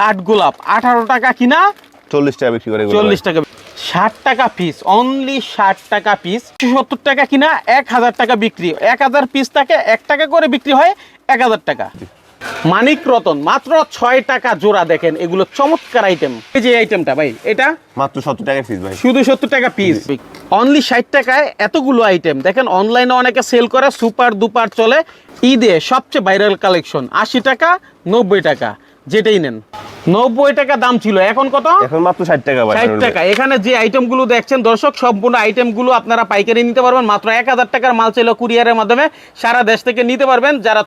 কাঠ গোলাপ। আঠারো টাকা কিনা? চল্লিশ টাকা বিক্রি করে চল্লিশ টাকা। ষাট টাকা পিস অনলি ষাট টাকা পিস সত্তর টাকা কিনা? এক হাজার টাকা বিক্রি। এক হাজার পিস থাকে এক টাকা করে বিক্রি হয় এক হাজার টাকা। মানিক রতন মাত্র ছয় টাকা জোড়া দেখেন। এগুলো চমৎকার আইটেম এই যে আইটেমটা ভাই এটা? মাত্র সত্তর টাকা পিস ভাই। শুধু সত্তর টাকা পিস অনলি ষাট টাকায় এতগুলো আইটেম দেখেন অনলাইনে অনেকে সেল করে সুপার দুপার চলে। ঈদে সবচেয়ে ভাইরাল কালেকশন আশি টাকা নব্বই টাকা। যেটাই নেন। নব্বই টাকা দাম ছিল এখন কত? এখন মাত্র ষাট টাকা ষাট টাকা। এখানে যে আইটেমগুলো দেখছেন দর্শক সম্পূর্ণ আইটেমগুলো আপনারা পাইকারি নিতে পারবেন মাত্র এক হাজার টাকার মাল চাইলেও কুরিয়ারের মাধ্যমে সারা দেশ থেকে নিতে পারবেন। যারা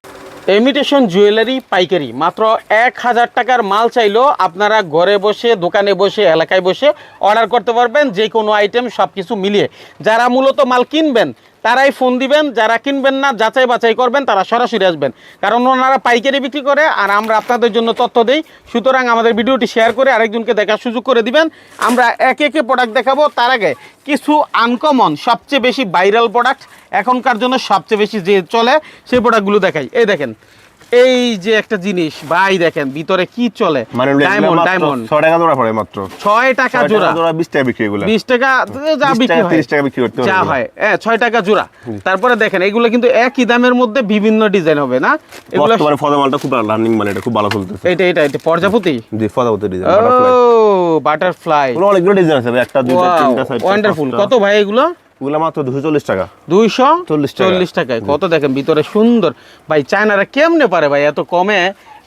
ইমিটেশন জুয়েলারি পাইকারি মাত্র এক হাজার টাকার মাল চাইলেও আপনারা ঘরে বসে দোকানে বসে এলাকায় বসে অর্ডার করতে পারবেন যে কোনো আইটেম সব কিছু মিলিয়ে। যারা মূলত মাল কিনবেন তারাই ফোন দিবেন, যারা কিনবেন না, যাচাই বাছাই করবেন, তারা সরাসরি আসবেন। কারণ ওনারা পাইকারি বিক্রি করে, আর আমরা আপনাদের জন্য তথ্য দিই। সুতরাং আমাদের ভিডিওটি শেয়ার করে আরেকজনকে দেখার সুযোগ করে দিবেন। আমরা একে একে প্রোডাক্ট দেখাবো। তার আগে কিছু আনকমন সবচেয়ে বেশি ভাইরাল প্রোডাক্ট এখনকার জন্য সবচেয়ে বেশি যে চলে, সেই প্রোডাক্টগুলো দেখাই। এই দেখেন এই যে একটা জিনিস ভাই দেখেন ভিতরে কি চলে? মানে ডায়মন্ড ডায়মন্ড ছয় টাকা জোড়া পড়ে মাত্র। ছয় টাকা জোড়া। জোড়া বিশ টাকা বিক্রি এগুলো। বিশ টাকা যা বিক্রি হয়। 30 টাকা বিক্রি করতে যা হয়। হ্যাঁ ছয় টাকা জোড়া। তারপরে দেখেন এগুলো কিন্তু একই দামের মধ্যে বিভিন্ন ডিজাইন হবে না? এগুলো খুব রানিং মানে এটা খুব ভালো চলতেছে। এটা এটা এটা জি ফদাপতি ডিজাইন ও বাটারফ্লাই বাটারফ্লাই অনেকগুলো ডিজাইন আছে একটা দুইটা তিনটা চারটা ওয়ান্ডারফুল কত ভাই এগুলো? এগুলো মাত্র দুশো চল্লিশ টাকা। দুইশো? 40 টাকা। চল্লিশ টাকায়। কত দেখেন ভিতরে সুন্দর। ভাই চায়নারা কেমনে পারে ভাই? এত কমে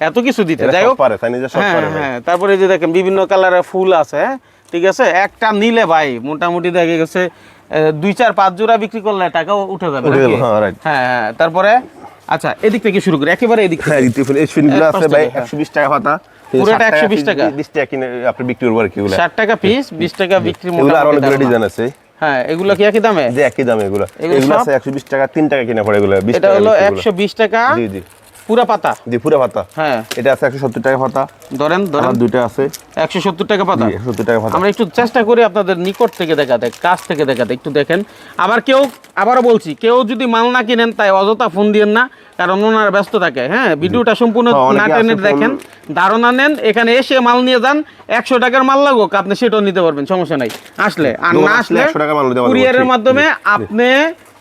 এত কিছু দিতে। যাই হোক পারে তাই নিজে সব হ্যাঁ পারে হ্যাঁ। তারপরে যে দেখেন বিভিন্ন কালারের ফুল আছে হ্যাঁ? ঠিক আছে? একটা নিলে ভাই মোটামুটি দেখে গেছে দুই চার পাঁচ জোড়া বিক্রি করলে টাকাও উঠে যাবে হ্যাঁ, হ্যাঁ হ্যাঁ। তারপরে আচ্ছা এদিক থেকে শুরু করি? একেবারে এদিক থেকে। হ্যাঁ রিতিফুল এই এক আছে ভাই টাকা, হ্যাঁ। একশো বিশ টাকা পাতা। পুরোটা 120 টাকা? বিশ টাকা? কিনে আপনি বিক্রি করব কি এগুলো। ষাট টাকা পিস বিশ টাকা বিক্রি এগুলো আর মোটামুটি অনেকগুলো ডিজাইন আছে। হ্যাঁ এগুলো কি একই দামে? যে একই দামে এগুলো। এগুলো আছে একশো বিশ টাকা তিন টাকা কিনে পড়ে এগুলো বিশ এটা টাকা হলো বিক্রি এগুলো। একশো বিশ টাকা। জি জি। পুরা পাতা? জি পুরো পাতা। হ্যাঁ। এটা আছে একশো সত্তর টাকা পাতা। ধরেন ধরেন। দুইটা আছে। একশো সত্তর টাকা পাতা? একশো সত্তর টাকা পাতা। আমরা একটু চেষ্টা করি আপনাদের নিকট থেকে দেখাতে কাছ থেকে দেখাতে একটু দেখেন। আবার কেউ আবারও বলছি কেউ যদি মাল না কিনেন তাই অযথা ফোন দিয়েন না কারণ ওনারা ব্যস্ত থাকে। হ্যাঁ ভিডিওটা সম্পূর্ণ হ্যাঁ, না টেনে দেখেন। ধারণা নেন এখানে এসে মাল নিয়ে যান একশো টাকার মাল লাগুক আপনি সেটাও নিতে পারবেন সমস্যা নাই। আসলে আর না আসলে আসলে 100 টাকার মাল নিতে পারব, কুরিয়ারের মাধ্যমে আপনি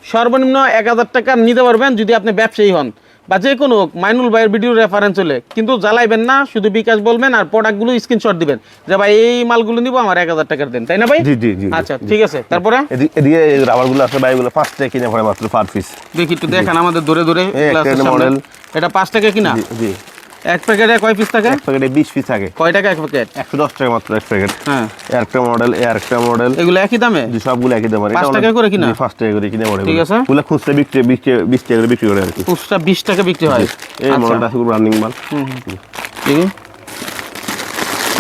সর্বনিম্ন এক হাজার টাকা নিতে পারবেন যদি আপনি ব্যবসায়ী হন বা যে কোনো হোক, মাইনুল ভাইয়ের ভিডিও রেফারেন্স হলে কিন্তু জ্বালাইবেন না শুধু বিকাশ বলবেন আর প্রোডাক্টগুলো স্ক্রিনশট দিবেন। যে ভাই এই মালগুলো নিব আমার এক হাজার টাকার দেন। তাই না ভাই? জি জি জি আচ্ছা ঠিক আছে। তারপরে? এদি- এদিকে রাবারগুলো আছে ভাই এগুলো পাঁচ টাকা কিনে পড়ে মাত্র পার পিস দেখি একটু দেখান আমাদের গ্লাসের সামনে। model। এটা পাঁচ টাকা কিনা? জি। এক প্যাকেটে কয় পিস থাকে? এক প্যাকেটে বিশ পিস থাকে। কয় টাকা এক প্যাকেট? একশো দশ টাকা মাত্র এক প্যাকেট। হ্যাঁ। একটা মডেল এ আরেকটা মডেল এগুলো একই দামে? জি সবগুলো একই দাম। পাঁচ টাকা করে কিনা? পাঁচ টাকা করে কিনে পড়ে ঠিক আছে। ওগুলো খুচরা বিক্রি বিক্রি বিশ টাকা করে বিক্রি করে আর কি। খুচরা বিশ টাকা বিক্রি হয়। এই আচ্ছা। মডেলটা খুব রানিং মাল। দেখি।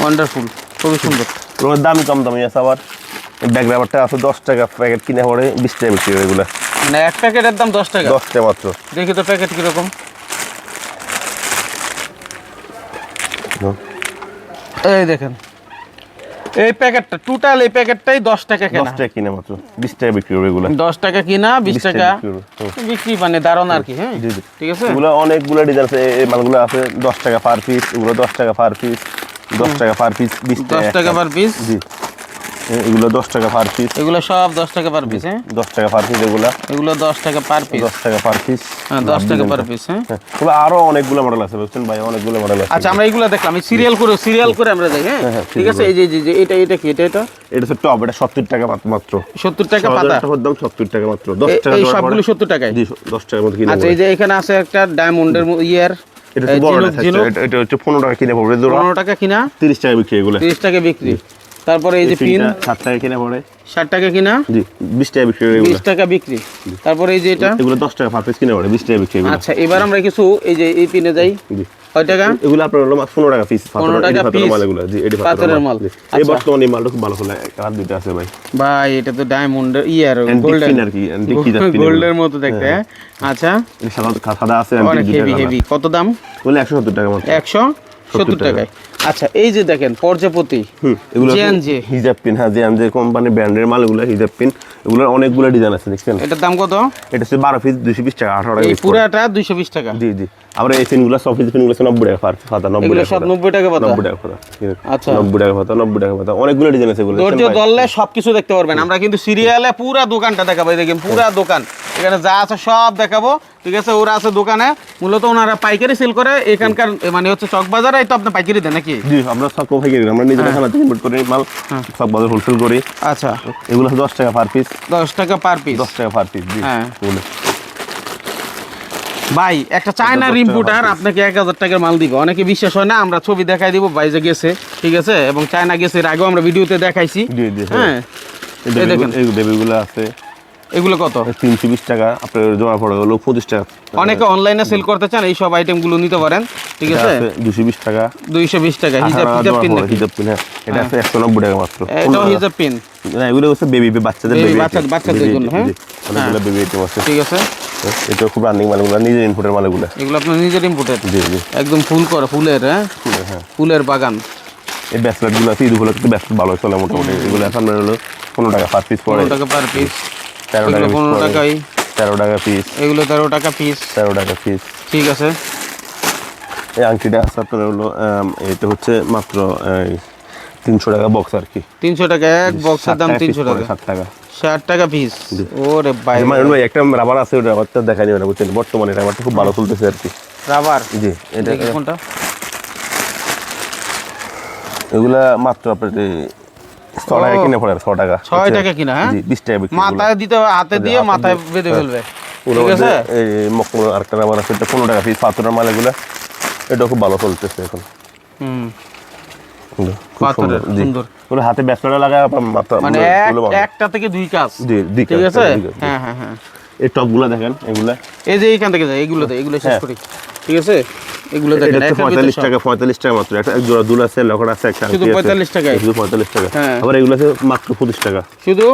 ওয়ান্ডারফুল খুবই সুন্দর। ওগুলোর দামি কম দামি আছে আবার। ব্যাগ রাবারটা আছে দশ টাকা প্যাকেট কিনে পড়ে বিশ টাকা বিক্রি করে এগুলো। মানে এক প্যাকেটের দাম দশ টাকা? দশ টাকা মাত্র। দেখি তো প্যাকেট কীরকম। এই দেখেন। এই প্যাকেটটা টোটাল এই প্যাকেটটাই দশ টাকা দশ কেনা টাকা কিনে মাত্র বিশ টাকা বিক্রি হবে এগুলো। দশ টাকা কিনা বিশ 20 টাকা। টাকা বিক্রি মানে দারুণ আর কি হ্যাঁ? ঠিক আছে? এগুলো অনেকগুলো ডিজাইন আছে এই মালগুলো আছে দশ টাকা পার পিস এগুলো দশ টাকা পার পিস দশ টাকা পার পিস বিশ দশ টাকা পার পিস জি। এগুলো দশ টাকা পার পিস এগুলো সব দশ টাকা পার পিস হ্যাঁ? দশ টাকা পার পিস এগুলো। এগুলো দশ টাকা পার পিস দশ টাকা পার পিস হ্যাঁ দশ টাকা পার পিস হ্যাঁ? তবে আরও অনেকগুলো মডেল আছে বুঝছেন ভাই? অনেকগুলো মডেল আছে। আচ্ছা আমরা এইগুলো দেখলাম। সিরিয়াল করে সিরিয়াল করে আমরা যাই হ্যাঁ? হ্যাঁ, ঠিক আছে? এই যে যে- এটা এটা কি? এটা এটা? এটা হচ্ছে টপ এটা সত্তর টাকা মাত্র- সত্তর টাকা পাতা। একটা দাম সত্তর টাকা মাত্র। দশ টাকা এই সবগুলো পড়ে। সত্তর টাকায়? দশ টাকার মতো কিনে আচ্ছা এই যে এখানে আছে একটা ডায়মন্ডের ইয়ের এটা হচ্ছে বড় এটা হচ্ছে পনেরো টাকা কিনে পড়বে পনেরো টাকা কিনা? তিরিশ টাকা বিক্রি এগুলো। তিরিশ টাকা বিক্রি। তারপরে এই যে পিন পিনটা ষাট টাকা কিনে পড়ে। ষাট টাকা কিনা? জি বিশ টাকা বিক্রি এগুলো বিশ টাকা বিক্রি। তারপরে এই যে এটা? এগুলো দশ টাকা পার পিস কিনে পড়ে বিশ টাকা বিক্রি আচ্ছা এবার আমরা কিছু এই যে এই পিনে যাই। জি। কয় টাকা? এগুলো আপনার হলো মাত্র পনেরো টাকা পিস 15 টাকা piece। মাল এগুলো জি এটি পাথরের মাল। এই আচ্ছা। বর্তমানে এই মালটা খুব ভালো ফলে আর দুইটা আছে ভাই। ভাই এটা তো ডায়মন্ডের ইয়ার গোল্ডেন pin আর কি, antique কি pin গোল্ডের মতো দেখতে হ্যাঁ। আচ্ছা। এই সাদা সাদা আছে অনেক হেভি হেভি কত দাম? বলে একশো সত্তর টাকা মাত্র। একশো সত্তর টাকায়। আচ্ছা এই যে দেখেন পর্যাপতি এগুলো হিজাব পিন হ্যাঁ জিয়ান যে কোম্পানি ব্র্যান্ডের মালগুলো হিজাব পিন এগুলোর অনেকগুলো ডিজাইন আছে দেখছেন? এটার দাম কত? এটা হচ্ছে বারো পিস দুশো বিশ টাকা আঠারো টাকা এই পুরাটা দুইশো বিশ টাকা? জি জি। আবার এই পিনগুলো সব পিস পিনগুলো নব্বই টাকা পার পাতা নব্বই এগুলো টাকা সব। নব্বই টাকা পাতা? নব্বই টাকা পাতা আচ্ছা। নব্বই টাকা পাতা নব্বই টাকা পাতা। অনেকগুলো ডিজাইন আছে এগুলো ধৈর্য? ধরলে সবকিছু দেখতে পারবেন। আমরা কিন্তু সিরিয়ালে পুরা দোকানটা দেখাবো এই দেখেন পুরা দোকান। এখানে যা আছে সব দেখাবো ঠিক আছে? ওরা আছে দোকানে মূলত ওনারা পাইকারি সেল করে এখানকার মানে হচ্ছে চক বাজারে তো আপনি পাইকারি দেন নাকি? জি আমরা সব কোথায় কিনি আমরা নিজেরা খানা থেকে ইম্পোর্ট করি মাল সব বাজার হোলসেল করি। আচ্ছা। এগুলো দশ টাকা পার পিস দশ টাকা পার পিস দশ টাকা পার পিস জি। হ্যাঁ। ভাই একটা চায়নার দশ ইম্পোর্টার আপনাকে এক হাজার টাকার মাল দিবে। অনেকে বিশ্বাস হয় না আমরা ছবি দেখাই দিব বাইজে গেছে ঠিক আছে? এবং চায়না গেছে এর আগেও আমরা ভিডিওতে দেখাইছি। হ্যাঁ। এই দেখেন। এই বেবিগুলো আছে। এগুলো কত? তিনশো বিশ টাকা। আপনার জমা পড়ে হলো পঁচিশ টাকা। অনেকে অনলাইনে সেল করতে চান এই সব আইটেমগুলো নিতে পারেন ঠিক আছে? দুশো বিশ টাকা। দুইশো বিশ টাকা হিজাব হিজাব পিন হিজাব পিন হ্যাঁ। এটা আছে একশো নব্বই টাকা মাত্র। এটাও হিজাব পিন না এগুলো হচ্ছে বেবি বাচ্চাদের বেবি বাচ্চা- বাচ্চাদের জন্য, হ্যাঁ? অনেকগুলো বেবি আইটেম আছে। ঠিক আছে। এটা খুব রানিং মালগুলো নিজের ইনপুটের মালগুলো। এগুলো আপনার নিজের ইম্পোর্টেড জি জি। একদম ফুল করে ফুলের হ্যাঁ? হ্যাঁ। ফুলের বাগান। এই ব্যাসলেটগুলো আছে কিন্তু ব্যাসলেট ভালো চলে মোটামুটি। এগুলো এখন হলো পনেরো টাকা পার পিস পড়ে। পনেরো টাকা পার পিস তেরো টাকা পনেরো টাকাই। তেরো টাকা পিস এগুলো তেরো টাকা পিস তেরো টাকা পিস ঠিক আছে। এই আংটিটা আছে আপনার হলো এটা হচ্ছে মাত্র তিনশো টাকা বক্স আর কি। তিনশো টাকা এক বক্সের দাম তিনশো টাকা। ষাট টাকা। ষাট টাকা পিস ওরে ভাই। মানে ভাই একটা রাবার আছে ওটা রাবারটা দেখাই নিবে না বুঝছেন? বর্তমানে রাবারটা খুব ভালো চলতেছে আর কি। রাবার জি এটা কোনটা। এগুলা মাত্র আপনার ছ টাকা কিনে পড়ে ছ টাকা। ছয় টাকা কিনা হ্যাঁ? বিশ টাকা মাথায় দিতে হাতে দিয়ে মাথায় বেঁধে হ্যাঁ। ফেলবে। ঠিক আছে? এই মকমল আরেকটা রাবার আছে এটা পনেরো টাকা পিস পাথরের মাল এগুলা। এটা খুব ভালো চলতেছে এখন। হুম। এগুলো পাথরের, সুন্দর। ওগুলো হাতে ব্যস্তটা লাগায় মাথা মানে এগুলো একটা থেকে দুই কাজ। ঠিক আছে? দুই কাজ, জি। হ্যাঁ হ্যাঁ হ্যাঁ। এই টপগুলো দেখেন এগুলা। এই যে এইখান থেকে যায় এগুলোতে এগুলো শেষ। করি। ঠিক আছে? এগুলো দেখেন পঁয়তাল্লিশ টাকা পঁয়তাল্লিশ টাকা মাত্র। একটা জোড়া দুল আছে লকড় আছে একটা শুধু। 45 টাকায়? শুধু পঁয়তাল্লিশ টাকা হ্যাঁ। আবার এগুলো আছে মাত্র পঁচিশ টাকা। শুধু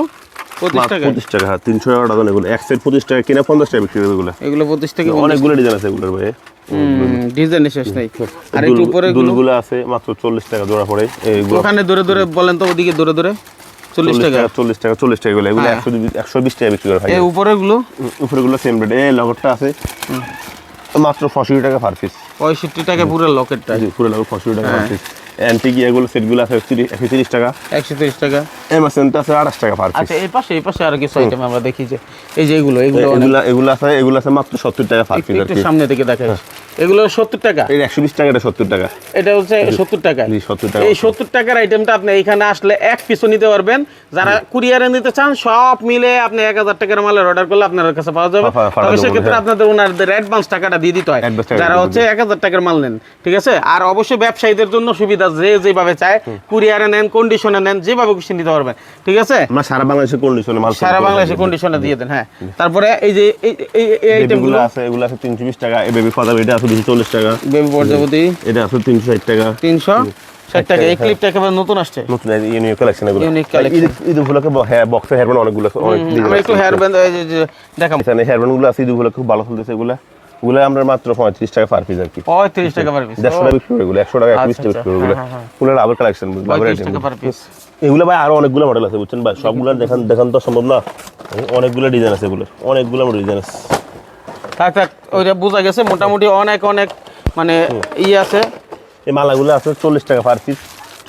পঁচিশ টাকা টাকা হ্যাঁ তিনশো টাকা ডজন এগুলো। এক সেট পঁচিশ টাকা কিনা পঞ্চাশ টাকা বিক্রি এগুলো। এগুলো পঁচিশ টাকা অনেকগুলো ডিজাইন আছে এগুলোর ভাই। ডিজাইন শেষ নেই। আর একটু উপরে গুলো। দুলগুলো আছে মাত্র চল্লিশ টাকা জোড়া পড়ে। ওখানে দূরে দূরে বলেন তো ওদিকে দূরে দূরে। চল্লিশ টাকা। টাকা চল্লিশ টাকা চল্লিশ টাকা এগুলো। এগুলো হ্যাঁ। একশো একশো বিশ টাকা বিক্রি করে এই উপরে গুলো উপরেগুলো সেম রেট এই লগরটা আছে। মাত্র পঁয়ষট্টি টাকা পার পিস পঁয়ষট্টি টাকা পুরো লকেটটা পুরো লকেট পঁয়ষট্টি টাকা পার হ্যাঁ। পিস অ্যান্টিক এগুলো সেটগুলো আছে একশো তিরিশ টাকা। একশো তিরিশ টাকা এমাসেন্ট আছে আঠাশ টাকা পার আচ্ছা এই পাশে এই পাশে আর কিছু আইটেম আমরা দেখি যে এই যে এগুলো এগুলো এগুলা এগুলো আছে এগুলো আছে মাত্র সত্তর টাকা পার পিস সামনে থেকে দেখাই। এগুলো সত্তর টাকা। এই একশো বিশ টাকা এটা সত্তর টাকা। এটা হচ্ছে সত্তর টাকা। 70 টাকা। এই সত্তর টাকার আইটেমটা আপনি এখানে আসলে এক পিসও নিতে পারবেন। যারা কুরিয়ারে নিতে চান সব মিলে আপনি এক হাজার টাকার মালের অর্ডার করলে আপনার কাছে পাওয়া যাবে। তবে সেক্ষেত্রে হ্যাঁ। আপনাদের ওনাদের অ্যাডভান্স টাকাটা দিয়ে দিতে হয়। যারা হচ্ছে এক হাজার টাকার মাল নেন ঠিক আছে? আর অবশ্যই ব্যবসায়ীদের জন্য সুবিধা যে যেভাবে চায় কুরিয়ারে নেন কন্ডিশনে নেন যেভাবে খুশি নিতে পারবেন ঠিক আছে? আমরা সারা বাংলাদেশের কন্ডিশনে মাল সারা বাংলাদেশে কন্ডিশনে দিয়ে দেন হ্যাঁ। তারপরে এই যে এই আইটেমগুলো আছে এগুলো আছে তিনশো বিশ টাকা এই বেবি ফাদার এটা আছে দুশো টাকা। বেবি পর্যাপতি এটা আছে তিনশো ষাট টাকা। তিনশো ষাট টাকা। এই হ্যাঁ। ক্লিপটা একেবারে নতুন আসছে। নতুন ইউনিক কালেকশন এগুলো। Unique collection। ঈদ- ঈদ উপলক্ষে হ্যাঁ বক্সে অনেকগুলো অনেক আমরা একটু আছে। দেখাম এখানে হেয়ার আছে ঈদ উপলক্ষে খুব ভালো চলতেছে এগুলো। এগুলো আমরা মাত্র পঁয়ত্রিশ টাকা পার পিস আর কি। পঁয়ত্রিশ টাকা পার পিস দেড়শো টাকা বিক্রি এগুলো একশো টাকা একশো আচ্ছা, টাকা বিক্রি এগুলো। হ্যাঁ, কালেকশন পঁয়ত্রিশ টাকা পার পিস এগুলো ভাই আরও অনেকগুলো মডেল আছে বুঝছেন ভাই? সবগুলো দেখান দেখান তো সম্ভব না। অনেকগুলো ডিজাইন আছে এগুলো অনেকগুলো ডিজাইন আছে। থাক থাক ওইটা বোঝা গেছে। মোটামুটি অনেক অনেক মানে ই আছে। এই মালাগুলো আছে চল্লিশ টাকা পার পিস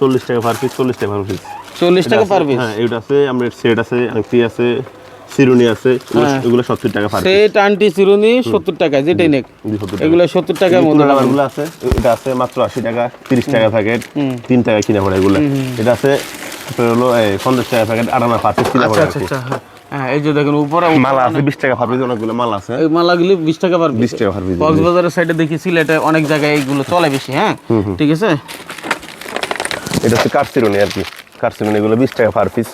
চল্লিশ টাকা পার পিস চল্লিশ টাকা পার পিস চল্লিশ টাকা পার পিস হ্যাঁ এটা আছে আমরা সেট আছে আংটি আছে সিরুনি আছে এগুলো- হ্যাঁ। সত্তর টাকা পার সেট আন্টি চিরুনি সত্তর টাকা যেটাই নেক। এগুলো সত্তর টাকার মধ্যে পাবেন। আছে এটা আছে মাত্র আশি টাকা তিরিশ টাকা প্যাকেট তিন টাকা কিনা পড়ে এগুলো। এটা আছে আপনার হলো পঞ্চাশ টাকা প্যাকেট আটানা পার পিস কিনা আচ্ছা পড়ে হ্যাঁ। হ্যাঁ এই যে দেখেন উপরে মালা আছে? বিশ টাকা পার অনেকগুলো মাল আছে। এই মালাগুলি বিশ টাকা পার পিস টাকা পার কক্সবাজারের সাইডে দেখি সিলেটে অনেক জায়গায় এইগুলো চলে বেশি হ্যাঁ? ঠিক আছে? এটা হচ্ছে কাঠসিরুনি আর কি। কাঠসিরুনি এগুলো বিশ টাকা পার পিস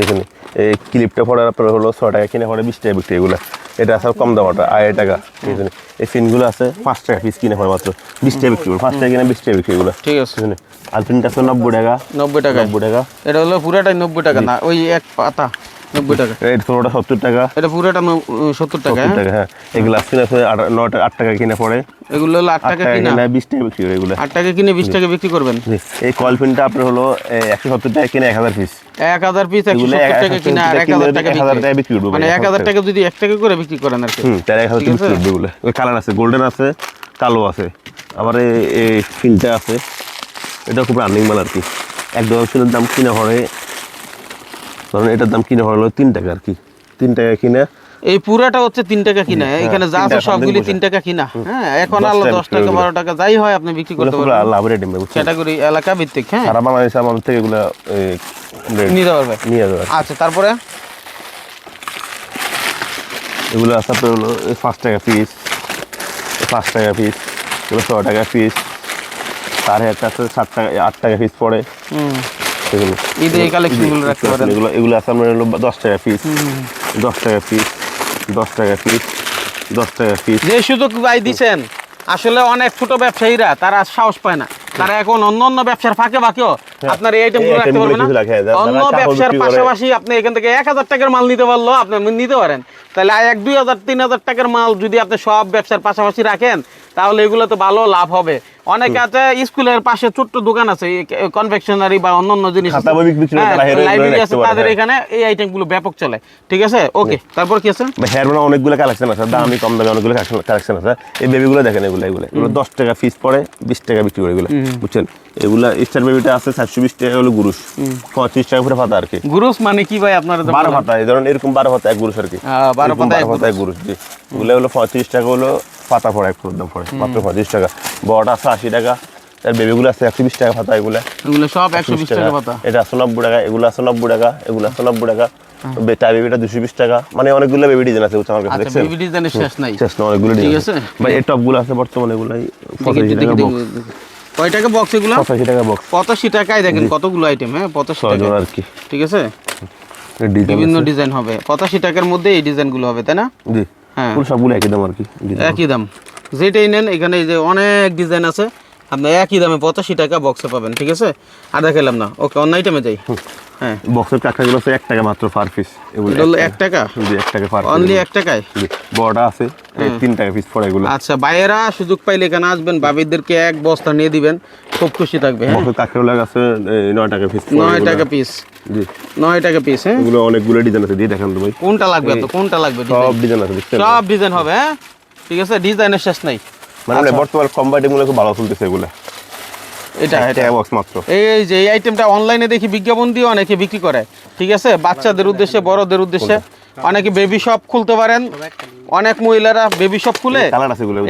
এখানে এই ক্লিপটা পড়ার আপনার হলো ছ টাকা কিনে পড়ে বিশ টাকা বিক্রি এগুলো। এটা আছে কম দাম ওটা আড়াই টাকা। এখানে এই ফিনগুলো আছে পাঁচ টাকা পিস কিনে পড়ে মাত্র বিশ টাকা বিক্রি করে পাঁচ টাকা কিনে বিশ টাকা বিক্রি এগুলো। ঠিক আছে। এখানে আলপিনটা আছে নব্বই টাকা। নব্বই টাকা নব্বই টাকা। এটা হলো পুরাটাই নব্বই টাকা না ওই এক পাতা। নব্বই টাকা এটা ষোলোটা সত্তর টাকা এটা পুরোটা ন- সত্তর টাকা সত্তর হ্যাঁ? টাকা হ্যাঁ এগুলো আসছে আছে আট- টাকা আট টাকা কিনে পড়ে এগুলো হলো আট আট টাকা টাকা কিনে বিশ টাকা বিক্রি করে এগুলো আট টাকা কিনে বিশ টাকা বিক্রি করবেন এই কয়েল পিনটা আপনার হলো একশো সত্তর টাকা কিনে পিস পিস আর বিক্রি মানে যদি টাকা করে বিক্রি করেন আর কি হুম তার এক হাজার বিক্রি করবে এগুলো কালার আছে গোল্ডেন আছে কালো আছে আবার এই- পিনটা আছে এটা খুব রানিং মাল আর কি এক ডজনের দাম কিনে হরে ধরুন এটার দাম কিনে হলো তিন টাকা আর কি। তিন টাকা কিনে। এই পুরাটা হচ্ছে তিন টাকা কিনা। এখানে যা আছে সবগুলি তিন টাকা কিনা। হ্যাঁ এখন আলো দশ টাকা বারো টাকা যাই হয় আপনি বিক্রি করতে পারবেন। আইটেম বুঝছেন? ক্যাটাগরি এলাকা ভিত্তিক হ্যাঁ। সারা বাংলাদেশে আমাদের থেকে এগুলো রেট নিতে পারবে নিয়ে যাবে আচ্ছা তারপরে? এগুলো আছে আপনার হলো পাঁচ টাকা পিস পাঁচ টাকা পিস এগুলো ছ টাকা পিস সাড়ে একটা সাত টাকা আট টাকা পিস পড়ে। হুম। এগুলো। ঈদে এই কালেকশনগুলো রাখতে পারেন। এগুলো এগুলো আছে আপনার হলো দশ টাকা পিস দশ টাকা পিস দশ টাকা পিস দশ টাকা পিস যে সুযোগ ভাই দিছেন আসলে অনেক ছোট ব্যবসায়ীরা তারা সাহস পায় না। তারা এখন অন্য অন্য ব্যবসার ফাঁকে ফাঁকেও আপনার এই আইটেম রাখতে পারবেন না। অন্য ব্যবসার পাশাপাশি আপনি এখান থেকে এক হাজার টাকার মাল নিতে পারল আপনি নিতে পারেন। তাহলে এক দুই হাজার তিন হাজার টাকার মাল যদি আপনি সব ব্যবসার পাশাপাশি রাখেন তাহলে এগুলো তো ভালো লাভ হবে। অনেকে আছে স্কুলের পাশে ছোট্ট দোকান আছে কনফেকশনারি বা অন্যান্য জিনিস। লাইব্রেরি আছে তাদের হ্যাঁ। এখানে এই আইটেমগুলো ব্যাপক চলে। ঠিক আছে? ওকে তারপর কি আছে? হেয়ার মানে অনেকগুলো কালেকশন আছে দামি কম দামি অনেকগুলো কালেকশন আছে। এই বেবিগুলো দেখেন এগুলো এগুলো। এগুলো দশ টাকা পিস পড়ে বিশ টাকা বিক্রি করে এগুলো বুঝছেন? এগুলা স্টার বেবিটা আছে চারশো বিশ টাকা হলো গুরুষ পঁয়ত্রিশ টাকা করে পাতা আর কি। গুরুস মানে কি ভাই আপনারা বারো? পাতা এই ধরুন এরকম বারো পাতা এক গুরুষ আর কি। হ্যাঁ, বারো পাতা এক জি। এগুলো হলো পঁয়ত্রিশ টাকা হলো পাতা পড়ে এক ফুট দাম পড়ে মাত্র পঁয়ত্রিশ টাকা। বড়টা আছে আশি টাকা তার বেবিগুলো আছে একশো বিশ টাকা পাতা এগুলো। এগুলো সব একশো বিশ টাকা পাতা। এটা আছে নব্বই টাকা এগুলো আছে নব্বই টাকা এগুলো আছে নব্বই টাকা। বেটা বেবিটা দুশো বিশ টাকা। মানে অনেকগুলো বেবি ডিজাইন আছে আমার কাছে আচ্ছা দেখছেন? বেবি ডিজাইনের শেষ নাই। শেষ না অনেকগুলো ঠিক ডিজাইন আছে। ভাই এই টপগুলো আছে বর্তমানে এগুলাই পঁচাশি টাকা বক্স। কয় টাকা বক্স এগুলো? পঁচাশি টাকা বক্স পঁচাশি টাকায় দেখেন কতগুলো আইটেম হ্যাঁ? পঁচাশি টাকা আর কি। ঠিক আছে? বিভিন্ন ডিজাইন হবে। পঁচাশি টাকার মধ্যে এই ডিজাইনগুলো হবে তাই না? জি। হ্যাঁ। সবগুলো একই দাম আর কি। একই দাম। যেটাই নেন এখানে এই যে অনেক ডিজাইন আছে। আপনি একই দামে পঁচাশি টাকা বক্সে পাবেন ঠিক আছে? আর দেখালাম না। ওকে অন্য আইটেমে যাই। হ্যাঁ। বক্সের কাঁকড়াগুলো আছে এক টাকা মাত্র পার পিস এগুলো এক টাকা? জি এক টাকা পার অনলি এক টাকায়? বড়টা আছে তিন টাকা পিস পড়ে এগুলো। আচ্ছা বাইরেরা সুযোগ পাইলে এখানে আসবেন বাবিদেরকে এক বস্তা নিয়ে দিবেন খুব খুশি থাকবে হ্যাঁ? বক্সের কাঁকড়া আছে নয় টাকা পিস নয় টাকা পিস জি। নয় টাকা পিস হ্যাঁ? এগুলো অনেকগুলো ডিজাইন আছে দিয়ে দেখান তো ভাই। কোনটা লাগবে তো কোনটা লাগবে সব ডিজাইন আছে সব ডিজাইন হবে হ্যাঁ? ঠিক আছে ডিজাইনের শেষ নাই। মানে বর্তমানে কম বাটিগুলো খুব ভালো চলতেছে এগুলো। এটা এটা। বক্স মাত্র। এই যে এই আইটেমটা অনলাইনে দেখি বিজ্ঞাপন দিয়ে অনেকে বিক্রি করে ঠিক আছে? বাচ্চাদের উদ্দেশ্যে বড়দের উদ্দেশ্যে। অনেকে বেবি শপ খুলতে পারেন। অনেক মহিলারা বেবি শপ খুলে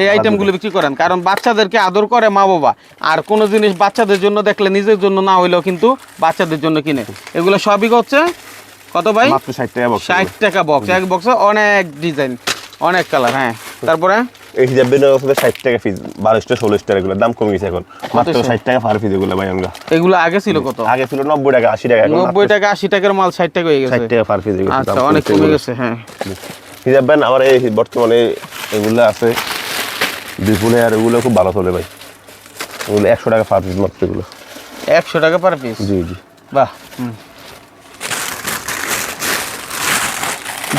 এই আইটেমগুলো বিক্রি করেন। কারণ বাচ্চাদেরকে আদর করে মা বাবা আর কোনো জিনিস বাচ্চাদের জন্য দেখলে নিজের জন্য না হইলেও কিন্তু বাচ্চাদের জন্য কিনে। এগুলো সবই হচ্ছে কত ভাই? ষাট টাকা বক্স ষাট টাকা বক্স এক বক্সে অনেক ডিজাইন অনেক কালার হ্যাঁ। তারপরে? এই হিজাব বেনের আছে ষাট টাকা পিস বারোশটা ষোলোশটা এগুলো। দাম কমে গেছে এখন। মাত্র ষাট টাকা পার পিস এগুলো ভাই আমরা। এগুলো আগে ছিল কত? আগে ছিল নব্বই টাকা আশি টাকা নব্বই টাকা আশি টাকার মাল ষাট টাকা হয়ে ষাট টাকা পার পিস আচ্ছা অনেক কমে গেছে। হ্যাঁ। হিজাব ব্যান আমার এই বর্তমানে এগুলো আছে বিপুলে আর এগুলো খুব ভালো চলে ভাই। এগুলো একশো টাকা পার পিস মাত্র এগুলো। একশো টাকা পার পিস জি জি। বাহ হুম।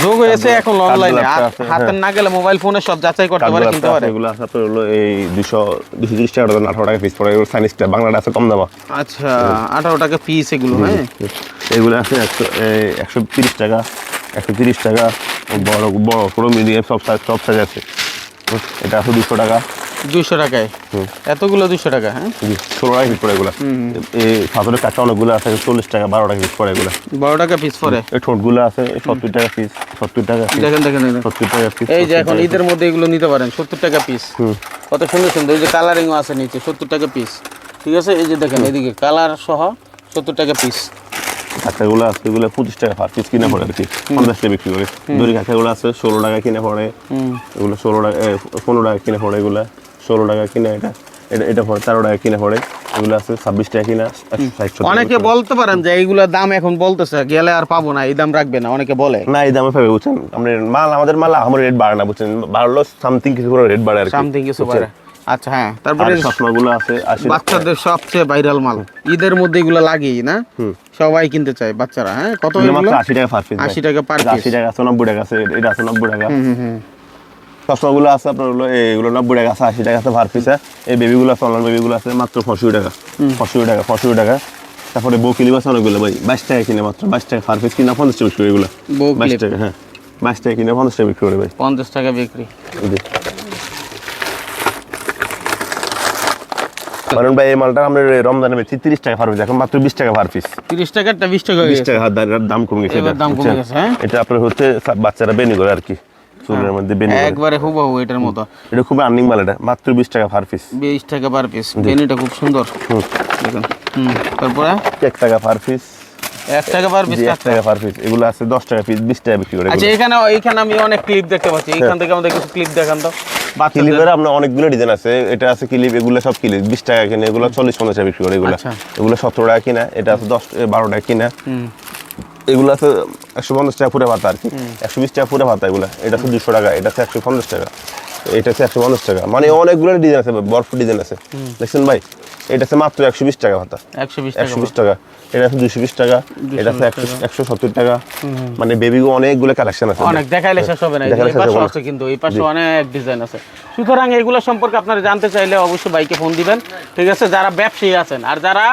যোগ হয়েছে এখন অনলাইনে হ্যাঁ। না গেলে মোবাইল ফোনে সব যাচাই করতে পারে কিনতে পারে। এগুলো আছে আপনার হলো এই দুশো দুশো তিরিশ টাকা দাম আঠারো টাকা পিস পড়ে এগুলো সাইনিসটা বাংলাটা আছে কম দাম আচ্ছা আঠারো টাকা পিস এগুলো হ্যাঁ? এগুলো আছে একশো এই একশো তিরিশ টাকা একশো তিরিশ টাকা বড় বড় পুরো মিডিয়াম সব সাইজ সব সাইজ আছে। এটা আছে দুশো টাকা। দুইশো টাকায়। হুম। এতগুলো দুইশো টাকা হ্যাঁ? ষোলো টাকা পিস পড়ে এগুলো। এই সাতরের কাঁচা অনেকগুলো আছে চল্লিশ টাকা বারো টাকা পিস পড়ে এগুলো। বারো টাকা পিস পরে এই ঠোঁটগুলো আছে সত্তর টাকা পিস সত্তর টাকা দেখেন দেখেন। সত্তর টাকা পিস এই যে এখন ঈদের মধ্যে এগুলো নিতে পারেন সত্তর টাকা পিস কত সুন্দর সুন্দর। এই যে কালারিংও আছে নিচে সত্তর টাকা পিস ঠিক আছে? এই যে দেখেন এদিকে কালার সহ সত্তর টাকা পিস কাঁচাগুলো আছে এগুলো পঁচিশ টাকা পার পিস কিনে পড়ে আর কি পঞ্চাশ টাকা বিক্রি করে। দড়ি কাঁচাগুলো আছে ষোলো টাকা কিনে পড়ে। এগুলো ষোলো টাকা পনেরো টাকা কিনে পড়ে এগুলো। ষোলো টাকা কিনে এটা এটা এটা পড়ে তেরো টাকা কিনে পড়ে। এগুলো আছে ছাব্বিশ টাকা কিনা অনেকে বলতে পারেন যে এইগুলোর দাম এখন বলতেছে গেলে আর পাবো না এই দাম রাখবে না অনেকে বলে। না এই দামে পাবে বুঝছেন? আমাদের মাল আমাদের মাল আমার রেট বাড়ে না বুঝছেন? বাড়লো সামথিং কিছু করে রেট বাড়ে আর সামথিং কিছু? পারে আচ্ছা হ্যাঁ তারপরে চশমাগুলো আছে বাচ্চাদের সবচেয়ে ভাইরাল মাল। ঈদের মধ্যে এগুলো লাগেই না? সবাই কিনতে চায় বাচ্চারা হ্যাঁ? কত এগুলো এগুলো? মাত্র আশি টাকা পার পিস 80 টাকা per piece। আশি টাকা আছে নব্বই টাকা আছে এটা আছে নব্বই টাকা। হুম হুম। হুম আছে আপনার হলো এইগুলো নব্বই টাকা আছে আশি টাকা আছে ভার পিস এই বেবিগুলো আছে অনলাইন বেবিগুলো আছে মাত্র পঁয়ষট্টি টাকা। পঁয়ষট্টি টাকা পঁয়ষট্টি টাকা। তারপরে বউ আছে অনেকগুলো ভাই বাইশ টাকা কিনে মাত্র বাইশ টাকা ফার পিস কিনা পঞ্চাশ টাকা বিক্রি করে এগুলো। বাইশ টাকা হ্যাঁ। বাইশ টাকা কিনে পঞ্চাশ টাকা বিক্রি করে ভাই। পঞ্চাশ টাকা বিক্রি। কারণ ভাই এই মালটা আমরা রমজানে বেচি তিরিশ টাকা পিস এখন মাত্র বিশ টাকা ফার পিস তিরিশ টাকারটা বিশ টাকা বিশ টাকা দাম কমে গেছে দাম কমে গেছে, হ্যাঁ? এটা আপনার হচ্ছে বাচ্চারা বেনি করে আর কি। চুলের মধ্যে বেনি একবারে হুবহু এটার মতো। এটা খুব আর্নিং মাল এটা মাত্র বিশ টাকা ফার পিস বিশ টাকা পার পিস বেনিটা খুব সুন্দর। দেখুন। হুম তারপরে? এক টাকা পার পিস এক টাকা পার পিস এক টাকা পার পিস এগুলো আছে দশ টাকা পিস বিশ টাকা বিক্রি করে আচ্ছা এখানে এখানে আমি অনেক ক্লিপ দেখতে পাচ্ছি। এখান থেকে আমাদের কিছু ক্লিপ দেখান তো। ক্লিপের আপনার অনেকগুলো ডিজাইন আছে। এটা আছে ক্লিপ এগুলো সব ক্লিপ। বিশ টাকা কিনে এগুলো চল্লিশ পঞ্চাশ টাকা বিক্রি করে এগুলো। আচ্ছা। এগুলো সতেরো টাকা কিনা এটা আছে দশ বারো টাকা কিনা। এগুলো আছে একশো পঞ্চাশ টাকা ফুটে ভাতা আর কি। একশো বিশ টাকা ফুটে ভাতা এগুলো। এটা আছে দুশো টাকা এটা আছে একশো পঞ্চাশ টাকা। এটা আছে একশো পঞ্চাশ টাকা। মানে অনেকগুলো ডিজাইন আছে বরফ ডিজাইন আছে। দেখছেন ভাই? এটা আছে মাত্র একশো বিশ টাকা ভাতা। একশো বিশ টাকা এটা আছে দুশো বিশ টাকা। এটা আছে একশো একশো সত্তর টাকা। মানে বেবিগো অনেকগুলো কালেকশন আছে। অনেক। দেখাইলে শেষ হবে না। এই পাশে আছে কিন্তু এই পাশে অনেক ডিজাইন আছে। সুতরাং এগুলো সম্পর্কে আপনারা জানতে চাইলে অবশ্যই বাইকে ফোন দিবেন। ঠিক আছে? যারা ব্যবসায়ী আছেন আর যারা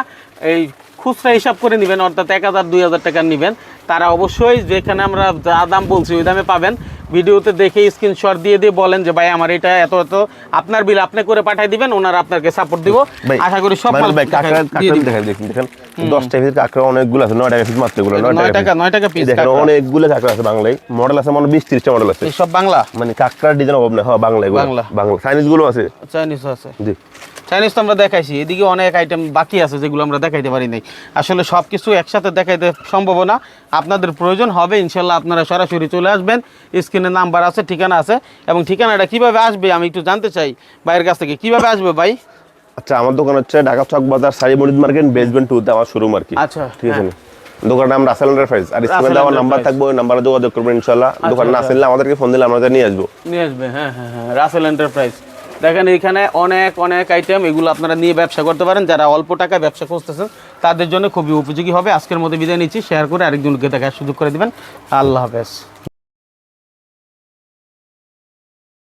এই খুচরা হিসাব করে নেবেন অর্থাৎ এক হাজার দুই হাজার টাকা নেবেন তারা অবশ্যই যেখানে আমরা যা দাম বলছি ওই দামে পাবেন। ভিডিওতে দেখে স্ক্রিনশট দিয়ে দিয়ে বলেন যে ভাই আমার এটা এত এত আপনার বিল আপনি করে পাঠিয়ে দিবেন ওনারা আপনাকে সাপোর্ট দিব। আশা করি সব মানে মাল ভাই কাঁকড়া দেখাই- দেখুন দেখেন দশ টাকা পিস কাঁকড়া অনেকগুলো আছে নয় টাকা পিস মাত্রগুলো নয় টাকা নয় টাকা পিস দেখেন অনেকগুলো কাঁকড়া আছে বাংলায়। মডেল আছে মানে বিশ ত্রিশটা মডেল আছে। সব বাংলা? মানে কাঁকড়ার ডিজাইন অভাব না হ্যাঁ বাংলা এগুলো। বাংলা। বাংলা। চাইনিজগুলো আছে। চাইনিজ আছে। জি। চাইনিজ তো আমরা দেখাইছি। এদিকে অনেক আইটেম বাকি আছে যেগুলো আমরা দেখাইতে পারি নাই। আসলে সব কিছু একসাথে দেখাইতে সম্ভব না। আপনাদের প্রয়োজন হবে ইনশাল্লাহ আপনারা সরাসরি চলে আসবেন। স্ক্রিনে নাম্বার আছে ঠিকানা আছে। এবং ঠিকানাটা কীভাবে আসবে আমি একটু জানতে চাই। ভাইয়ের কাছ থেকে কীভাবে আসবে ভাই? আচ্ছা আমার দোকান হচ্ছে ঢাকা চক বাজার সারি মরিদ মার্কেট বেসমেন্ট টুতে আমার শোরুম আর কি। আচ্ছা, ঠিক আছে? দোকানের নাম রাসেল এন্টারপ্রাইজ। আর স্ক্রিনে দেওয়া নাম্বার। থাকবে ওই নাম্বারে যোগাযোগ করবেন ইনশাল্লাহ। দোকান না আচ্ছা। আসলে আমাদেরকে ফোন দিলে আমরা নিয়ে আসব। নিয়ে আসবে হ্যাঁ হ্যাঁ হ্যাঁ। রাসেল এন্টারপ্রাইজ। দেখেন এখানে অনেক অনেক আইটেম এগুলো আপনারা নিয়ে ব্যবসা করতে পারেন। যারা অল্প টাকায় ব্যবসা করতেছেন তাদের জন্য খুবই উপযোগী হবে। আজকের মধ্যে বিদায় নিচ্ছি। শেয়ার করে আরেকজনকে দেখার সুযোগ করে দেবেন। আল্লাহ হাফেজ।